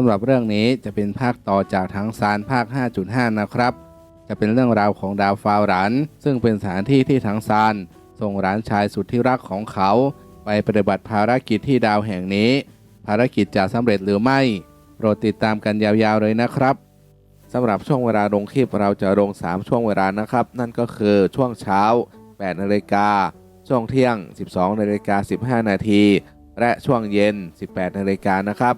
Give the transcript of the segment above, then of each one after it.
สำหรับเรื่องนี้จะเป็นภาคต่อจากทั้งซานภาค 5.5 นะครับ จะเป็นเรื่องราวของดาวฟาวรันซึ่งเป็นสถานที่ที่ทั้งซานส่งหลานชายสุดที่รักของเขา ไปปฏิบัติภารกิจที่ดาวแห่งนี้ ภารกิจจะสำเร็จหรือไม่ โปรดติดตามกันยาวๆเลยนะครับสำหรับช่วงเวลาลงคลิปเราจะลง 3 ช่วงเวลานะครับ นั่นก็คือช่วงเช้า 8 นาฬิกา ช่วงเที่ยง 12 นาฬิกา 15 นาที และช่วงเย็น 18 นาฬิกานะครับ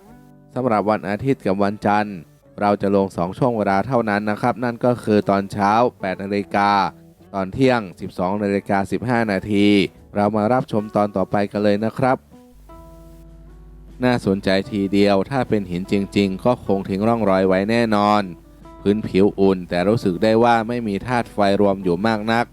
สำหรับวันอาทิตย์กับวันจันทร์ เราจะลง 2 ช่วงเวลาเท่านั้นนะครับ นั่นก็คือตอนเช้า 8 นาฬิกา ตอนเที่ยง 12 นาฬิกา 15 นาที เรามารับชมตอนต่อไปกันเลยนะครับ น่าสนใจทีเดียว ถ้าเป็นหินจริง ๆ ก็คงทิ้งร่องรอยไว้แน่นอน พื้นผิวอุ่น แต่รู้สึกได้ว่าไม่มีธาตุไฟรวมอยู่มากนัก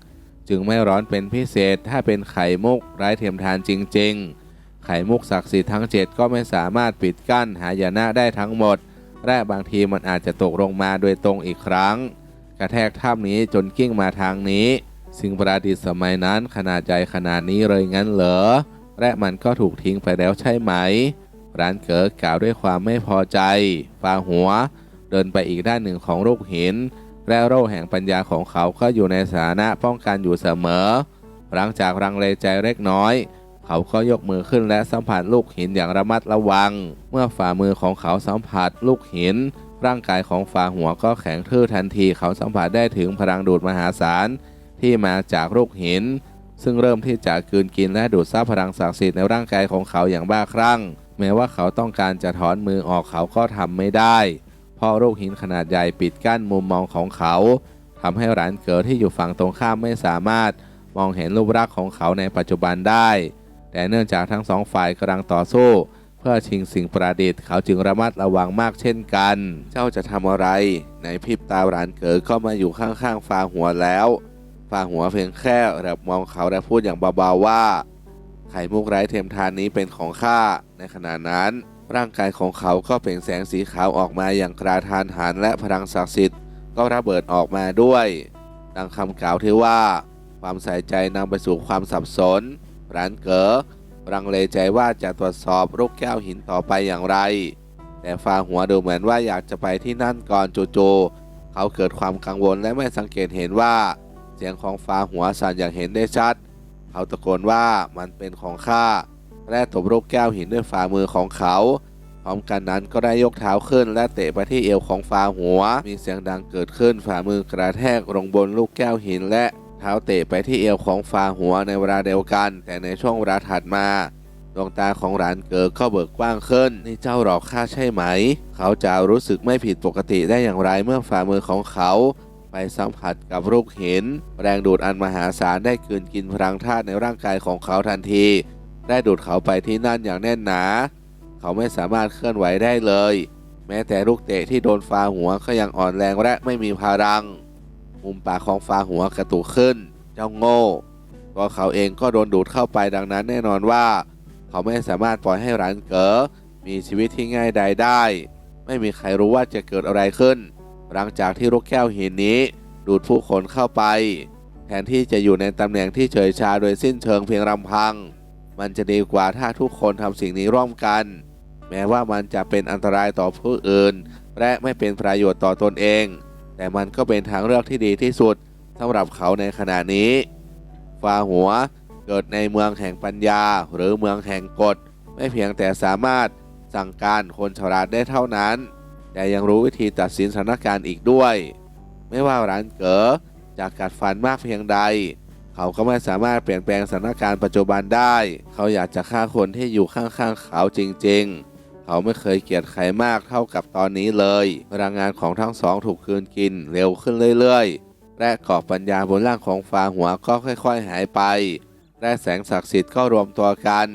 จึงไม่ร้อนเป็นพิเศษ ถ้าเป็นไข่มุกไร้เทียมทานจริง ๆ ไข่มุกศักดิ์สิทธิ์ทั้ง 7 ก็ไม่สามารถปิดกั้นหายนะได้ทั้งหมด และบางทีมันอาจจะตกลงมาโดยตรงอีกครั้ง กระแทกท่ามนี้จนกิ้งมาทางนี้ สิ่งประดิษฐ์สมัยนั้นขนาดใหญ่ขนาดนี้เลยงั้นเหรอ และมันก็ถูกทิ้งไปแล้วใช่ไหม ร้านเก๋กล่าวด้วยความไม่พอใจฟาหัว เดินไปอีกด้านหนึ่งของลูกหิน และโร่แห่งปัญญาของเขาก็อยู่ในสถานะป้องกันอยู่เสมอ หลังจากรังเลใจเล็กน้อย เขาก็ยกมือขึ้นและสัมผัสลูกหินอย่างระมัดระวัง เมื่อฝ่ามือของเขาสัมผัสลูกหิน ร่างกายของฝ่าหัวก็แข็งทื่อทันที เขาสัมผัสได้ถึงพลังดูดมหาศาลที่มาจากลูกหิน ซึ่งเริ่มที่จะกืนกินและดูดซับพลังศักดิ์สิทธิ์ในร่างกายของเขาอย่างบ้าคลั่ง แม้ว่าเขาต้องการจะถอนมือออกเขาก็ทำไม่ได้เพราะลูกหินขนาดใหญ่ปิดกั้นมุมมองของเขาทำให้หลานเกิดที่อยู่ฝั่งตรงข้ามไม่สามารถมองเห็นรูปลักษณ์ของเขาในปัจจุบันได้ แต่เนื่องจากทั้งสองฝ่ายกำลังต่อสู้ เพื่อชิงสิ่งประดิษฐ์เขาจึงระมัดระวังมากเช่นกัน เจ้าจะทำอะไร ในพริบตาหลานเกิดก็มาอยู่ข้างๆฟาหัวแล้วฟาหัวเพียงแค่แอบมองเขาและพูดอย่างเบาๆว่า ไข่มุกไร้เทียมทานนี้เป็นของข้าในขณะนั้น ร่างกายของเขาก็เปล่งแสงสีขาวออกมาอย่างกราทานหันและพลังศักดิ์สิทธิ์ก็ระเบิดออกมาด้วย ดังคำกล่าวที่ว่า ความใส่ใจนำไปสู่ความสับสน ร้านเก๋อรังเลใจว่าจะตรวจสอบลูกแก้วหินต่อไปอย่างไร แต่ฟาหัวดูเหมือนว่าอยากจะไปที่นั่นก่อนจู่ๆเขาเกิดความกังวลและไม่สังเกตเห็นว่า เสียงของฟ้าหัวสั่นอย่างเห็นได้ชัด เขาตะโกนว่ามันเป็นของข้าและตบลูกแก้วหินด้วยฝ่ามือของเขา พร้อมกันนั้นก็ได้ยกเท้าขึ้นและเตะไปที่เอวของฟ้าหัว มีเสียงดังเกิดขึ้นฝ่ามือกระแทกลงบนลูกแก้วหินและ เท้าเตะไปที่เอวของฟ้าหัวในเวลาเดียวกัน แต่ในช่วงเวลาถัดมาดวงตาของหลานเกิดก็เบิกกว้างขึ้นนี่เจ้าหลอกข้าใช่ไหม เขาจะรู้สึกไม่ผิดปกติได้อย่างไรเมื่อฝ่ามือของเขา ไปสัมผัสกับลูกหิน แรงดูดอันมหาศาลได้กืนกินพลังธาตุในร่างกายของเขาทันที ได้ดูดเขาไปที่นั่นอย่างแน่นหนา เขาไม่สามารถเคลื่อนไหวได้เลย แม้แต่ลูกเตะที่โดนฟาหัวก็ยังอ่อนแรงและไม่มีพลัง มุมปากของฟ้าหัวกระตุกขึ้น เจ้าโง่ตัวเขาเองก็โดนดูดเข้าไปดังนั้นแน่นอนว่า เขาไม่สามารถปล่อยให้หลานเก๋อมีชีวิตที่ง่ายใดได้ ไม่มีใครรู้ว่าจะเกิดอะไรขึ้น หลังจากที่ลูกแก้วหินนี้ ดูดผู้คนเข้าไป แทนที่จะอยู่ในตำแหน่งที่เฉยชาโดยสิ้นเชิงเพียงลำพัง มันจะดีกว่าถ้าทุกคนทำสิ่งนี้ร่วมกัน แม้ว่ามันจะเป็นอันตรายต่อผู้อื่น และไม่เป็นประโยชน์ต่อตนเอง แต่มันก็เป็นทางเลือกที่ดีที่สุดสำหรับเขาในขณะนี้ฟาหัวเกิดในเมืองแห่งปัญญา หรือเมืองแห่งกฎ ไม่เพียงแต่สามารถสั่งการคนฉลาดได้เท่านั้น แต่ยังรู้วิธีตัดสินสถานการณ์อีกด้วย ไม่ว่าร้านเก๋อจะกัดฟันมากเพียงใด เขาก็ไม่สามารถเปลี่ยนแปลงสถานการณ์ปัจจุบันได้ เขาอยากจะฆ่าคนที่อยู่ข้างๆเขาจริง ๆ เขาไม่เคยเกลียดใครมากเท่ากับตอนนี้เลย พลังงานของทั้งสองถูกคืนกินเร็วขึ้นเรื่อยๆ และกรอบปัญญาบนร่างของฟาหัวก็ค่อยๆหายไป และแสงศักดิ์สิทธิ์ก็รวมตัวกัน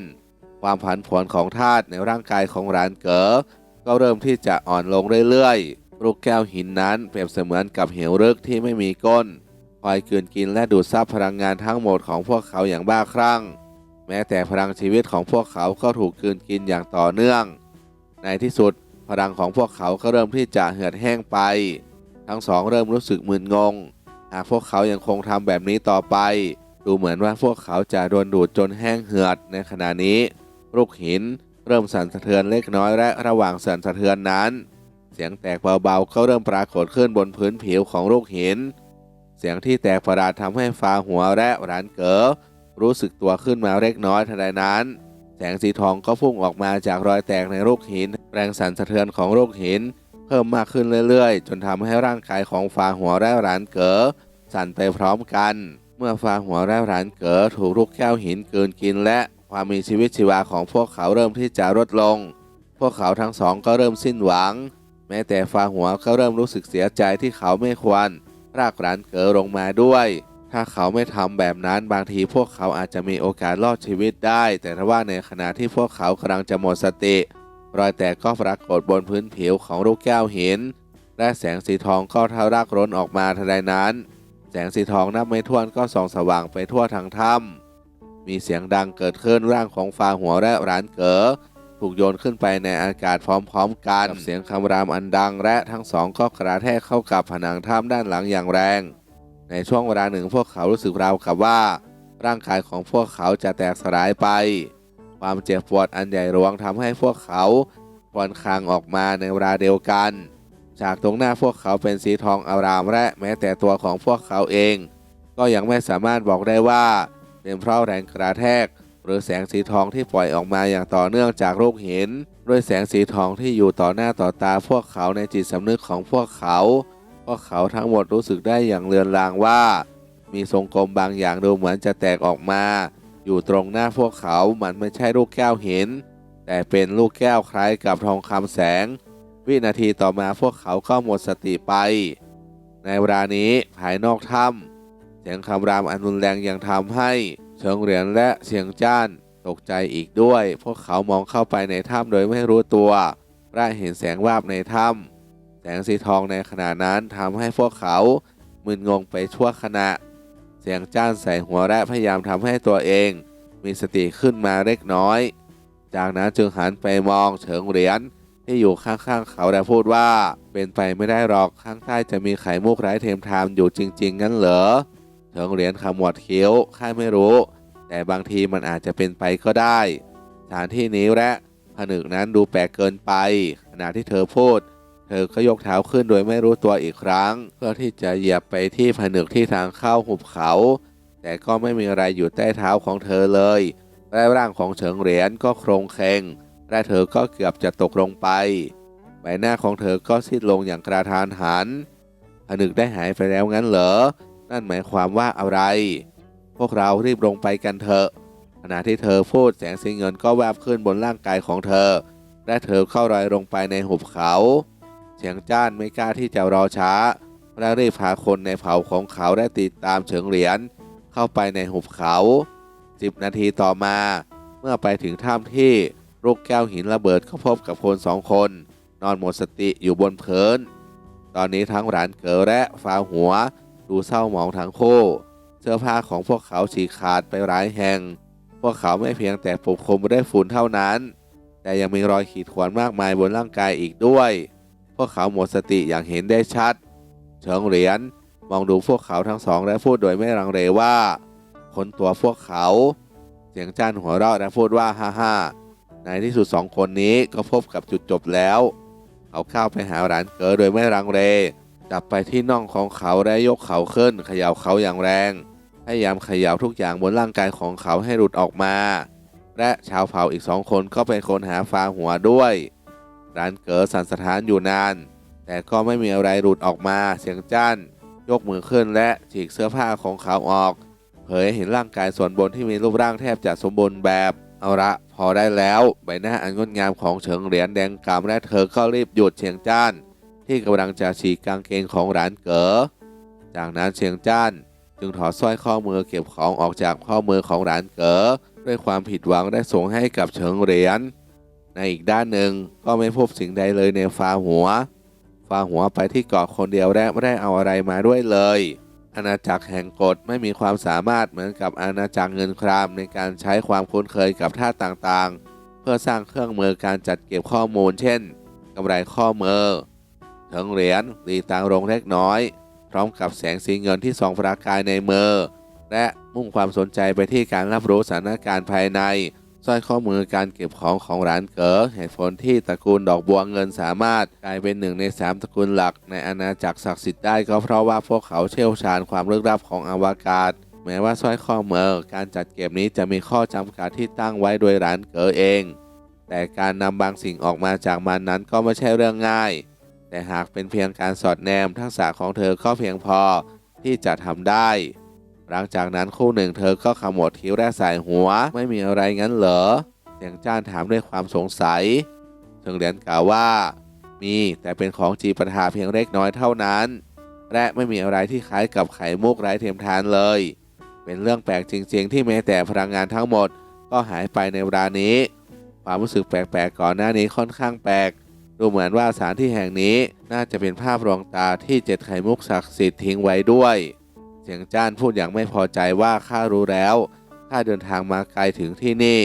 ความผันผวนของธาตุในร่างกายของหลานเก๋อก็เริ่มที่จะอ่อนลงเรื่อยๆ ลูกแก้วหินนั้นเปรียบเสมือนกับเหวลึกที่ไม่มีก้น คอยกืนกินและดูดซับพลังงานทั้งหมดของพวกเขาอย่างบ้าคลั่ง แม้แต่พลังชีวิตของพวกเขาก็ถูกกืนกินอย่างต่อเนื่อง ในที่สุดพลังของพวกเขาก็เริ่มที่จะเหือดแห้งไป ทั้งสองเริ่มรู้สึกมึนงง หากพวกเขายังคงทำแบบนี้ต่อไป ดูเหมือนว่าพวกเขาจะโดนดูดจนแห้งเหือดในขณะนี้ ลูกหินเริ่มสั่นสะเทือนเล็กน้อยและระหว่างสั่นสะเทือนนั้น เสียงแตกเบาๆก็เริ่มปรากฏขึ้นบนพื้นผิวของลูกหิน เสียงที่แตกประหลาดทำให้ฟ้าหัวและร้านเก๋อรู้สึกตัวขึ้นมาเล็กน้อยทันใดนั้น แสงสีทองก็พุ่งออกมาจากรอยแตกในลูกหิน แรงสั่นสะเทือนของลูกหิน เพิ่มมากขึ้นเรื่อยๆ จนทำให้ร่างกายของฟ้าหัวและร้านเก๋อสั่นไปพร้อมกัน เมื่อฟ้าหัวและร้านเก๋อถูกลูกแก้วหินกลืนกินและความมีชีวิตชีวาของพวกเขาเริ่มที่จะลดลง พวกเขาทั้งสองก็เริ่มสิ้นหวัง แม้แต่ฟ้าหัวก็เริ่มรู้สึกเสียใจที่เขาไม่ควรรากร้านเก๋อลงมาด้วย ถ้าเขาไม่ทำแบบนั้นบางทีพวกเขาอาจจะมีโอกาสรอดชีวิตได้ แต่ถ้าว่าในขณะที่พวกเขากำลังจะหมดสติ รอยแตกก็ปรากฏบนพื้นผิวของลูกแก้วหิน และแสงสีทองก็ทะลักร้นออกมาทันใดนั้น แสงสีทองนับไม่ถ้วนก็ส่องสว่างไปทั่วทางถ้ำมีเสียงดังเกิดขึ้นร่างของฟ้าหัวและร้านเก๋อถูกโยนขึ้นไปในอากาศพร้อมๆกันกับเสียงคำรามอันดังและทั้งสองก็กระแทกเข้ากับผนังถ้ำด้านหลังอย่างแรง ในช่วงเวลาหนึ่งพวกเขารู้สึกราวกับว่า ร่างกายของพวกเขาจะแตกสลายไป ความเจ็บปวดอันใหญ่หลวงทำให้พวกเขาควนคางออกมาในเวลาเดียวกัน จากตรงหน้าพวกเขาเป็นสีทองอารามและแม้แต่ตัวของพวกเขาเอง ก็ยังไม่สามารถบอกได้ว่าเป็นเพราะแรงกระแทก หรือแสงสีทองที่ปล่อยออกมาอย่างต่อเนื่องจากลูกหินด้วยแสงสีทองที่อยู่ต่อหน้าต่อตาพวกเขาในจิตสำนึกของพวกเขา พวกเขาทั้งหมดรู้สึกได้อย่างเลือนลางว่า มีทรงกลมบางอย่างดูเหมือนจะแตกออกมา อยู่ตรงหน้าพวกเขามันไม่ใช่ลูกแก้วหิน แต่เป็นลูกแก้วคล้ายกับทองคำแสง วินาทีต่อมาพวกเขาก็หมดสติไป ในเวลานี้ภายนอกถ้ำเสียงคำรามอันรุนแรงยังทำให้เชิงเหรียญและเสียงจ้านตกใจอีกด้วย พวกเขามองเข้าไปในถ้ำโดยไม่รู้ตัวและเห็นแสงวาบในถ้ำ แสงสีทองในขณะนั้นทำให้พวกเขามึนงงไปชั่วขณะ เสียงจ้านใส่หัวและพยายามทำให้ตัวเอง มีสติขึ้นมาเล็กน้อย จากนั้นจึงหันไปมองเฉิงเหรียญที่อยู่ข้างๆเขาและพูดว่า เป็นไปไม่ได้หรอกข้างใต้จะมีไข่มุกไร้เทียมทานอยู่จริง ๆ งั้นเหรอเฉิงเหรียญขมวดคิ้วข้าไม่รู้ แต่บางทีมันอาจจะเป็นไปก็ได้ สถานที่นี้และผนึกนั้นดูแปลกเกินไป ขณะที่เธอพูด ธอก็ยกเท้าขึ้นโดยไม่รู้ตัวอีกครั้ง เพื่อที่จะเหยียบไปที่ผนึกที่ทางเข้าหุบเขา แต่ก็ไม่มีอะไรอยู่ใต้เท้าของเธอเลยและร่างของเฉิงเหรียญก็โครงเคงและเธอก็เกือบจะตกลงไป ใบหน้าของเธอก็สิ้นลงอย่างกระทานหันผนึกได้หายไปแล้วงั้นเหรอ นั่นหมายความว่าอะไร พวกเรารีบลงไปกันเถอะขณะที่เธอพูดแสงสีเงินก็แวบขึ้นบนร่างกายของเธอ และเธอเข้ารอยลงไปในหุบเขา เสียงจ้านไม่กล้าที่จะรอช้าและรีบพาคนในเผ่าของเขาได้ติดตามเฉิงเหรียญเข้าไปในหุบเขาสิบนาทีต่อมา เมื่อไปถึงถ้ำที่ลูกแก้วหินระเบิดก็พบกับคนสองคน นอนหมดสติอยู่บนเพื้นตอนนี้ทั้งหลานเก๋อและฟ้าหัว ดูเศร้าหมองทั้งคู่เสื้อผ้าของพวกเขาฉีกขาดไปหลายแห่ง พวกเขาไม่เพียงแต่ปกคลุมด้วยฝุ่นเท่านั้น แต่ยังมีรอยขีดข่วนมากมายบนร่างกายอีกด้วย พวกเขาหมดสติอย่างเห็นได้ชัด เฉิงเหรียญมองดูพวกเขาทั้งสองและพูดโดยไม่ลังเลว่าคนตัวพวกเขา เสียงจ้านหัวเราะและพูดว่าฮ่าฮ่าในที่สุดสองคนนี้ก็พบกับจุดจบแล้ว เขาเข้าไปหาหลานเก๋อโดยไม่ลังเลจับไปที่น่องของเขาและยกเขาขึ้นเขย่าเขาอย่างแรง พยายามเขย่าทุกอย่างบนร่างกายของเขาให้หลุดออกมา และชาวเผ่าอีกสองคนก็เป็นคนหาฟางหัวด้วย ร้านเก๋อสันสะท้านอยู่นาน แต่ก็ไม่มีอะไรหลุดออกมาเสียงจ้านยกมือขึ้นและฉีกเสื้อผ้าของเขาออก เผยให้เห็นร่างกายส่วนบนที่มีรูปร่างแทบจะสมบูรณ์แบบ เอาละพอได้แล้ว ใบหน้าอันงดงามของเฉิงเหรียญแดงกล่ำและเธอก็รีบหยุดเฉียงจ้าน ที่กำลังจะฉีกกางเกงของหลานเก๋อ จากนั้นเฉียงจ้าน จึงถอดสร้อยข้อมือเก็บของออกจากข้อมือของหลานเก๋อด้วยความผิดหวังได้ส่งให้กับเฉิงเหรียญ ในอีกด้านหนึ่งก็ไม่พบสิ่งใดเลยในฟ้าหัวฟาหัวไปที่เกาะคนเดียวและไม่ได้เอาอะไรมาด้วยเลย อาณาจักรแห่งกฎไม่มีความสามารถเหมือนกับอาณาจักรเงินครามในการใช้ความคุ้นเคยกับท่าต่างๆ เพื่อสร้างเครื่องมือการจัดเก็บข้อมูล เช่นกำไรข้อมือถึงเหรียญตีตางลงเล็กน้อย พร้อมกับแสงสีเงินที่ส่องประกายในมือและมุ่งความสนใจไปที่การรับรู้สถานการณ์ภายใน สร้อยข้อมือการเก็บของของร้านเก๋อเหตุผลที่ตระกูลดอกบัวเงินสามารถกลายเป็นหนึ่งในสามตระกูลหลัก ในอาณาจักรศักดิ์สิทธิ์ได้ก็เพราะว่าพวกเขาเชี่ยวชาญความลึกลับของอวกาศ แม้ว่าสร้อยข้อมือการจัดเก็บนี้จะมีข้อจำกัดที่ตั้งไว้โดยร้านเก๋อเอง แต่การนำบางสิ่งออกมาจากมันนั้นก็ไม่ใช่เรื่องง่าย แต่หากเป็นเพียงการสอดแนมทักษะของเธอก็เพียงพอที่จะทำได้ หลังจากนั้นคู่หนึ่งเธอก็ขมวดคิ้วและสายหัว ไม่มีอะไรงั้นเหรอเสียงจ้านถามด้วยความสงสัยเชิงเหรียญกล่าวว่า มีแต่เป็นของจีปถาเพียงเล็กน้อยเท่านั้น และไม่มีอะไรที่คล้ายกับไข่มุกไร้เทียมทานเลย เป็นเรื่องแปลกจริง ๆ ที่แม้แต่พลังงานทั้งหมด ก็หายไปในเวลานี้ ความรู้สึกแปลกๆก่อนหน้านี้ค่อนข้างแปลกดูเหมือนว่าสถานที่แห่งนี้น่าจะเป็นภาพลวงตาที่เจ็ดไข่มุกศักดิ์สิทธิ์ทิ้งไว้ด้วย เสียงจ้านพูดอย่างไม่พอใจว่าข้ารู้แล้วข้าเดินทางมาไกลถึงที่นี่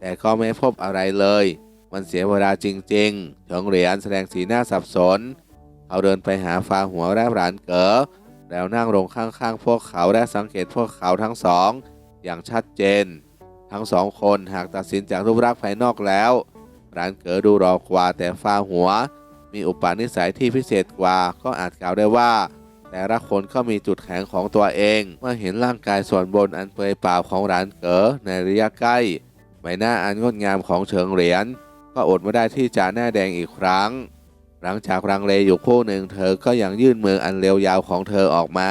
แต่ก็ไม่พบอะไรเลย มันเสียเวลาจริงๆเฉิงเหรียญแสดงสีหน้าสับสน เขาเดินไปหาฟาหัวและหลานเก๋อแล้วนั่งลงข้างๆ พวกเขาและสังเกตพวกเขาทั้งสอง อย่างชัดเจน ทั้งสองคนหากตัดสินจากรูปลักษณ์ภายนอกแล้วร้านเก๋อดูรอกว่าแต่ฟาหัว มีอุปนิสัยที่พิเศษกว่าก็อาจกล่าวได้ว่า แต่ละคนก็มีจุดแข็งของตัวเอง เมื่อเห็นร่างกายส่วนบนอันเปลือยเปล่าของร้านเก๋อในระยะใกล้ ใบหน้าอันงดงามของเฉิงเหรียญก็อดไม่ได้ที่จะหน้าแดงอีกครั้ง หลังจากรังเลอยู่คู่หนึ่งเธอก็ยังยื่นมืออันเรียวยาวของเธอออกมา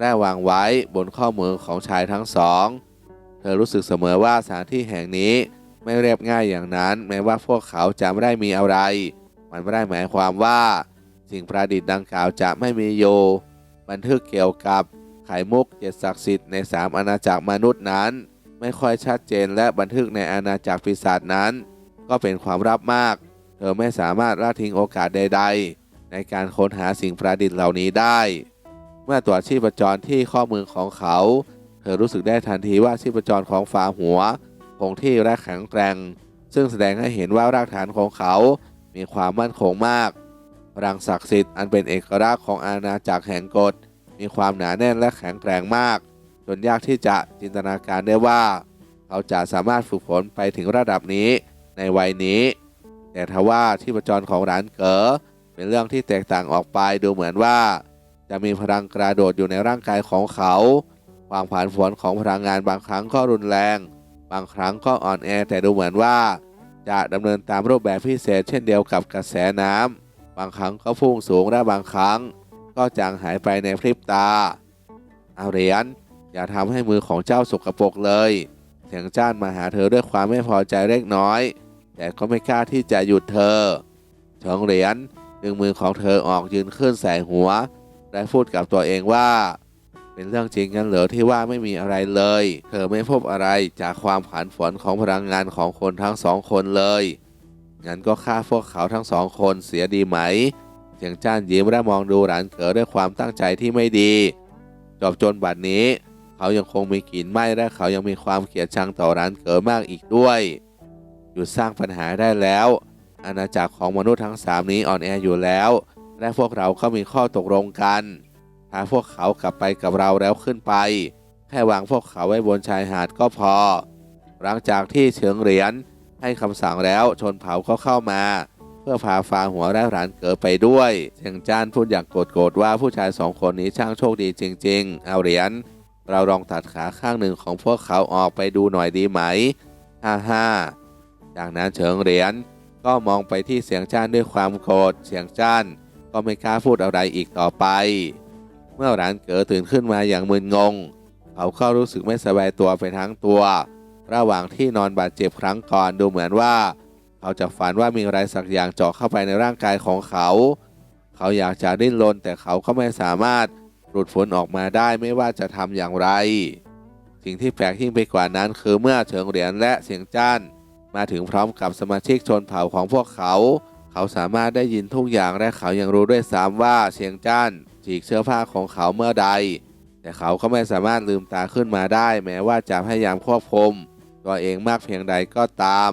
และวางไว้บนข้อมือของชายทั้งสอง เธอรู้สึกเสมอว่าสถานที่แห่งนี้ไม่เรียบง่ายอย่างนั้น แม้ว่าพวกเขาจะไม่ได้มีอะไร มันไม่ได้หมายความว่า สิ่งประดิษฐ์ดังกล่าวจะไม่มีอยู่บันทึกเกี่ยวกับไข่มุกเจ็ดศักดิ์สิทธิ์ในสามอาณาจักรมนุษย์นั้น ไม่ค่อยชัดเจนและบันทึกในอาณาจักรปีศาจนั้น ก็เป็นความลับมาก เธอไม่สามารถละทิ้งโอกาสใด ๆ ในการค้นหาสิ่งประดิษฐ์เหล่านี้ได้ เมื่อตรวจชีพจรที่ข้อมือของเขา เธอรู้สึกได้ทันทีว่าชีพจรของฝาหัวคงที่และแข็งแกร่ง ซึ่งแสดงให้เห็นว่ารากฐานของเขา มีความมั่นคงมาก พลังศักดิ์สิทธิ์อันเป็นเอกลักษณ์ของอาณาจักรแห่งกฎมีความหนาแน่นและแข็งแกร่งมาก จนยากที่จะจินตนาการได้ว่า เขาจะสามารถฝึกฝนไปถึงระดับนี้ในวัยนี้ แต่ทว่าที่ประจรของร้านเก๋อเป็นเรื่องที่แตกต่างออกไปดูเหมือนว่า จะมีพลังกระโดดอยู่ในร่างกายของเขา ความผันผวนของพลังงานบางครั้งก็รุนแรง บางครั้งก็อ่อนแอแต่ดูเหมือนว่า จะดำเนินตามรูปแบบพิเศษเช่นเดียวกับกระแสน้ำ บางครั้งก็พุ่งสูงและบางครั้ง ก็จางหายไปในพริบตาเอาเหรียญอย่าทำให้มือของเจ้าสกปรกเลยเสียงจ้านมาหาเธอด้วยความไม่พอใจเล็กน้อย แต่ก็ไม่กล้าที่จะหยุดเธอเฉิงเหรียญดึงมือของเธอออกยืนขึ้นใส่หัว และพูดกับตัวเองว่า เป็นเรื่องจริงกันเหรอที่ว่าไม่มีอะไรเลย เธอไม่พบอะไรจากความผันผวนของพลังงานของคนทั้งสองคนเลย งั้นก็ฆ่าพวกเขาทั้งสองคนเสียดีไหมเสียงจ้านยิ้มและมองดูหลานเก๋อด้วยความตั้งใจที่ไม่ดี จบจนบัดนี้ เขายังคงมีกลิ่นไหม้และเขายังมีความเกลียดชังต่อร้านเก๋อมากอีกด้วยหยุดสร้างปัญหาได้แล้ว อาณาจักรของมนุษย์ทั้งสามนี้อ่อนแออยู่แล้ว และพวกเราก็มีข้อตกลงกันถ้าพวกเขากลับไปกับเราแล้วขึ้นไป แค่วางพวกเขาไว้บนชายหาดก็พอ หลังจากที่เฉิงเหรียญ ให้คำสั่งแล้วชนเผ่าก็เข้ามา เพื่อพาฟางหัวและหลานเก๋อไปด้วยเสียงจ้านพูดอย่างโกรธๆว่าผู้ชายสองคนนี้ช่างโชคดีจริง ๆ เอาเหรียญเราลองตัดขาข้างหนึ่งของพวกเขาออกไปดูหน่อยดีไหมฮ่าฮ่าจากนั้นเฉิงเหรียญก็มองไปที่เสียงจ้านด้วยความโกรธเสียงจ้านก็ไม่กล้าพูดอะไรอีกต่อไป เมื่อหลานเก๋อตื่นขึ้นมาอย่างมึนงง เขาก็รู้สึกไม่สบายตัวไปทั้งตัว ระหว่างที่นอนบาดเจ็บครั้งก่อนดูเหมือนว่า เขาจะฝันว่ามีอะไรสักอย่างเจาะเข้าไปในร่างกายของเขา เขาอยากจะดิ้นรนแต่เขาก็ไม่สามารถหลุดพ้นออกมาได้ไม่ว่าจะทำอย่างไร สิ่งที่แปลกยิ่งไปกว่านั้น คือเมื่อเฉิงเหรียญและเสียงจ้านมาถึงพร้อมกับสมาชิกชนเผ่าของพวกเขา เขาสามารถได้ยินทุกอย่างและเขายังรู้ด้วยซ้ำว่าเสียงจ้านฉีกเสื้อผ้าของเขาเมื่อใด แต่เขาก็ไม่สามารถลืมตาขึ้นมาได้ แม้ว่าจะพยายามควบคุม ตัวเองมากเพียงใดก็ตาม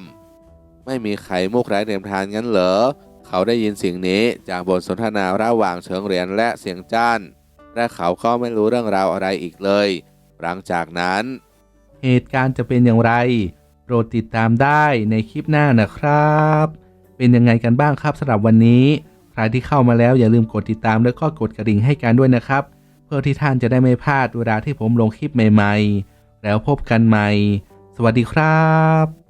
ไม่มีใครมุกไร้เดิมทานงั้นเหรอ เขาได้ยินสิ่งนี้จากบทสนทนาระหว่างเฉิงเหรียญและเสียงจ้าน และเขาก็ไม่รู้เรื่องราวอะไรอีกเลย หลังจากนั้น เหตุการณ์จะเป็นอย่างไร โปรดติดตามได้ในคลิปหน้านะครับ เป็นยังไงกันบ้างครับสำหรับวันนี้ ใครที่เข้ามาแล้วอย่าลืมกดติดตามแล้วก็กดกระดิ่งให้กันด้วยนะครับ เพื่อที่ท่านจะได้ไม่พลาดเวลาที่ผมลงคลิปใหม่ ๆ แล้วพบกันใหม่ สวัสดีครับ